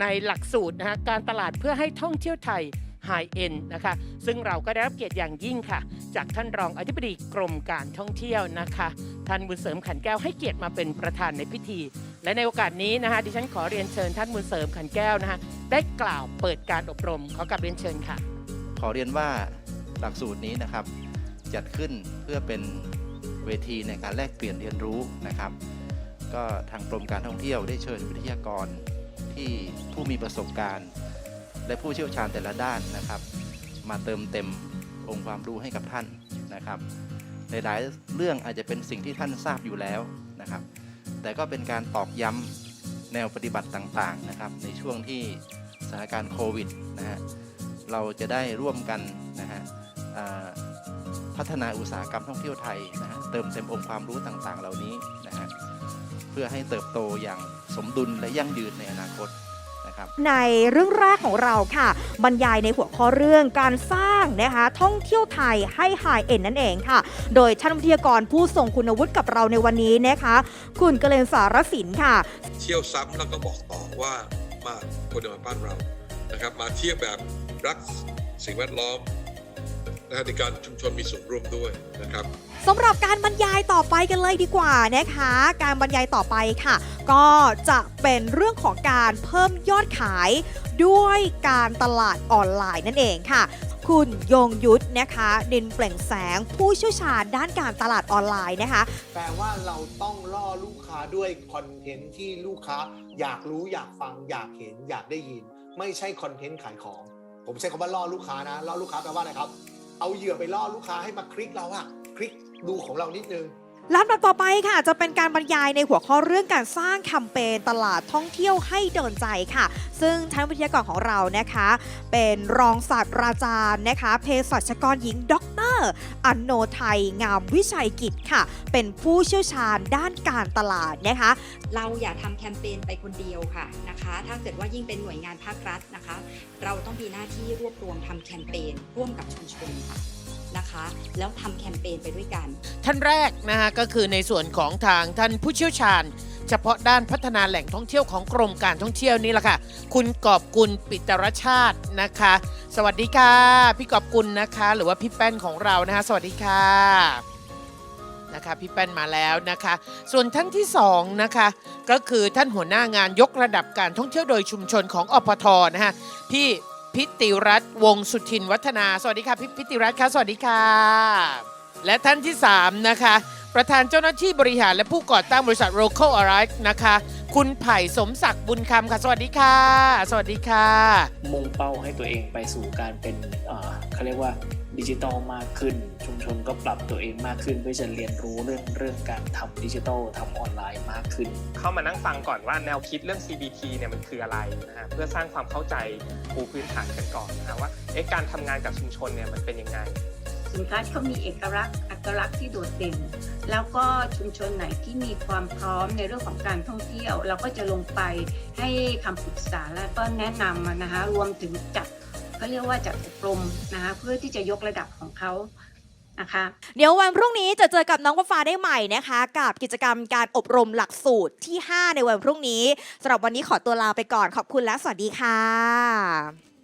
ในหลักสูตรนะคะการตลาดเพื่อให้ท่องเที่ยวไทยไฮเอ็นนะคะซึ่งเราก็ได้รับเกียรติอย่างยิ่งค่ะ จากท่านรองอธิบดีกรมการท่องเที่ยวนะคะ ท่านบุญเสริมขันแก้วให้เกียรติมาเป็นประธานในพิธี และในโอกาสนี้นะคะดิฉันขอเรียนเชิญท่านบุญเสริมขันแก้วนะคะได้กล่าวเปิดการอบรมขอกลับเรียนเชิญค่ะ ขอเรียนว่าหลักสูตรนี้นะครับ จัดขึ้นเพื่อเป็นเวทีในการแลกเปลี่ยนเรียนรู้นะครับ ก็ทางกรมการท่องเที่ยวได้เชิญวิทยากร ที่ผู้มีประสบการณ์ และผู้เชี่ยวชาญแต่ละด้านนะครับ มาเติมเต็มองค์ความรู้ให้กับท่านนะครับในหลายเรื่องอาจจะเป็นสิ่งที่ท่านทราบอยู่แล้วนะครับ แต่ก็เป็นการตอกย้ำแนวปฏิบัติต่างๆนะครับ ในช่วงที่สถานการณ์โควิดนะฮะเราจะได้ร่วมกันนะฮะ พัฒนาอุตสาหกรรมท่องเที่ยวไทยนะฮะเติมเต็มองค์ความรู้ต่างๆ เหล่านี้นะฮะเพื่อให้เติบโตอย่างสมดุลและยั่งยืนในอนาคตนะครับในเรื่องแรกของเราค่ะ บรรยายในหัวข้อเรื่องการสร้างนะคะท่องเที่ยวไทยให้ไฮเอ็นนั่นเองค่ะ โดยท่านวิทยากรผู้ทรงคุณวุฒิกับเราในวันนี้นะคะ คุณเกษนสารสินค่ะ เที่ยวซ้ำแล้วก็บอกต่อว่ามาคนเดียวมาบ้านเรานะครับมาเที่ยวแบบรักสิ่งแวดล้อม นะฮะในการชุมชนมีส่วนร่วมด้วยนะครับสำหรับการบรรยายต่อไปกันเลยดีกว่านะคะ การบรรยายต่อไปค่ะ ก็จะเป็นเรื่องของการเพิ่มยอดขายด้วยการตลาดออนไลน์นั่นเองค่ะ คุณยงยุทธนะคะดินเปล่งแสงผู้เชี่ยวชาญด้านการตลาดออนไลน์นะคะ แปลว่าเราต้องล่อลูกค้าด้วยคอนเทนต์ที่ลูกค้า อยากรู้อยากฟังอยากเห็นอยากได้ยิน ไม่ใช่คอนเทนต์ขายของ ผมใช้คำว่าล่อลูกค้านะล่อลูกค้าแปลว่าอะไรครับ เอาเหยื่อไปล่อลูกค้าให้มาคลิกเราอะคลิกดูของเรานิดนึงลำดับต่อไปค่ะ จะเป็นการบรรยายในหัวข้อเรื่องการสร้างแคมเปญตลาดท่องเที่ยวให้เดินใจค่ะ ซึ่งท่านวิทยากรของเรานะคะ เป็นรองศาสตราจารย์นะคะเภสัชกรหญิงดร อันโนไทยงามวิชัยกิจค่ะ เป็นผู้เชี่ยวชาญด้านการตลาดนะคะ เราอย่าทำแคมเปญไปคนเดียวค่ะนะคะ ถ้าเกิดว่ายิ่งเป็นหน่วยงานภาครัฐนะคะ เราต้องมีหน้าที่รวบรวมทำแคมเปญร่วมกับชุมชนค่ะนะคะแล้วทำแคมเปญไปด้วยกัน ท่านแรกนะฮะก็คือในส่วนของทางท่านผู้เชี่ยวชาญ เฉพาะด้านพัฒนาแหล่งท่องเที่ยวของกรมการท่องเที่ยวนี่แหละค่ะ คุณกอบกุลปิตรชาตินะคะ สวัสดีค่ะพี่กอบกุลนะคะ หรือว่าพี่แป้นของเรานะคะ สวัสดีค่ะนะคะพี่แป้นมาแล้วนะคะ ส่วนท่านที่สองนะคะก็คือท่านหัวหน้างานยกระดับการท่องเที่ยวโดยชุมชนของอปทนะฮะพี่พิติรัตน์วงสุทินวัฒนา สวัสดีค่ะพี่พิติรัตน์ค่ะสวัสดีค่ะ และท่านที่3นะคะ ประธานเจ้าหน้าที่บริหารและผู้ก่อตั้งบริษัท Local Arrive นะคะ คุณไผ่สมศักดิ์บุญคำค่ะ สวัสดีค่ะ สวัสดีค่ะ มุ่งเป้าให้ตัวเองไปสู่การเป็นเอ่อเขาเรียกว่าดิจิทัลมากขึ้น ชุมชนก็ปรับตัวเองมากขึ้น เพื่อจะเรียนรู้เรื่องเรื่องการทำดิจิทัลทำออนไลน์มากขึ้น เข้ามานั่งฟังก่อนว่าแนวคิดเรื่อง CBT เนี่ยมันคืออะไรนะฮะเพื่อสร้างความเข้าใจปูพื้นฐานกันก่อนนะฮะว่าเอ๊ะการทำงานกับชุมชนเนี่ยมันเป็นยังไง สินค้าที่เขามีเอกลักษณ์อัตลักษณ์ที่โดดเด่น แล้วก็ชุมชนไหนที่มีความพร้อมในเรื่องของการท่องเที่ยว เราก็จะลงไปให้คำปรึกษาแล้วก็แนะนำนะคะรวมถึงจัดก็เรียกว่าจัดอบรมนะคะเพื่อที่จะยกระดับของเขานะคะเดี๋ยววันพรุ่งนี้จะเจอกับน้องวฟ้าได้ใหม่นะคะ กับกิจกรรมการอบรมหลักสูตรที่ 5 ในวันพรุ่งนี้สำหรับวันนี้ขอตัวลาไปก่อนขอบคุณและสวัสดีค่ะ